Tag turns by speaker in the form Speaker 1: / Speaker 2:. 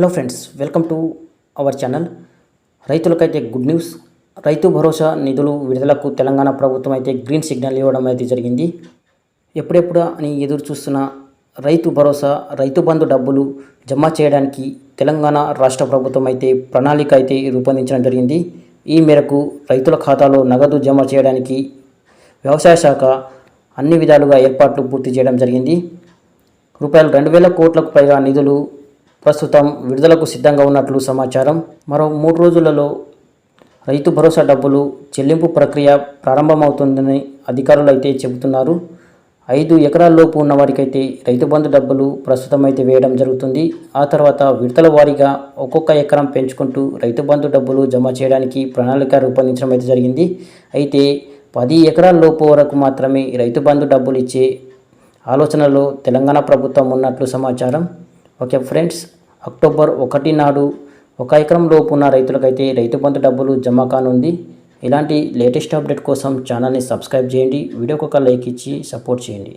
Speaker 1: Hello friends welcome to our channel రైతులకైతే good news రైతు భరోసా నిధులు విడుదలకు తెలంగాణ ప్రభుత్వం అయితే గ్రీన్ సిగ్నల్ ఇవ్వడం అయితే జరిగింది. ఎప్పుడెప్పుడు అని ఎదురు చూస్తున్న రైతు భరోసా రైతు బంధు డబ్బులు జమ చేయడానికి తెలంగాణ రాష్ట్ర ప్రభుత్వం అయితే ప్రణాళిక అయితే రూపొందించడం జరిగింది. ఈ మేరకు రైతుల ఖాతాలో నగదు జమ చేయడానికి వ్యవసాయ శాఖ అన్ని విధాలుగా ఏర్పాట్లు పూర్తి చేయడం జరిగింది. రూపాయలు రెండు వేల కోట్లకు పైగా నిధులు ప్రస్తుతం విడుదలకు సిద్ధంగా ఉన్నట్లు సమాచారం. మరో మూడు రోజులలో రైతు భరోసా డబ్బులు చెల్లింపు ప్రక్రియ ప్రారంభమవుతుందని అధికారులు అయితే చెబుతున్నారు. ఐదు ఎకరాల్లోపు ఉన్న వారికైతే రైతు బంధు డబ్బులు ప్రస్తుతం అయితే వేయడం జరుగుతుంది. ఆ తర్వాత విడతల వారీగా ఒక్కొక్క ఎకరం పెంచుకుంటూ రైతు బంధు డబ్బులు జమ చేయడానికి ప్రణాళిక రూపొందించడం అయితే జరిగింది. అయితే పది ఎకరాల్లోపు వరకు మాత్రమే రైతు బంధు డబ్బులు ఇచ్చే ఆలోచనలో తెలంగాణ ప్రభుత్వం ఉన్నట్లు సమాచారం. ఓకే ఫ్రెండ్స్ అక్టోబర్ ఒకటి నాడు ఒక ఎకరం లోపు ఉన్న రైతులకైతే రైతు బంధు డబ్బులు జమ కానుంది. ఇలాంటి లేటెస్ట్ అప్డేట్ కోసం ఛానల్ని సబ్స్క్రైబ్ చేయండి. వీడియోకి ఒక లైక్ ఇచ్చి సపోర్ట్ చేయండి.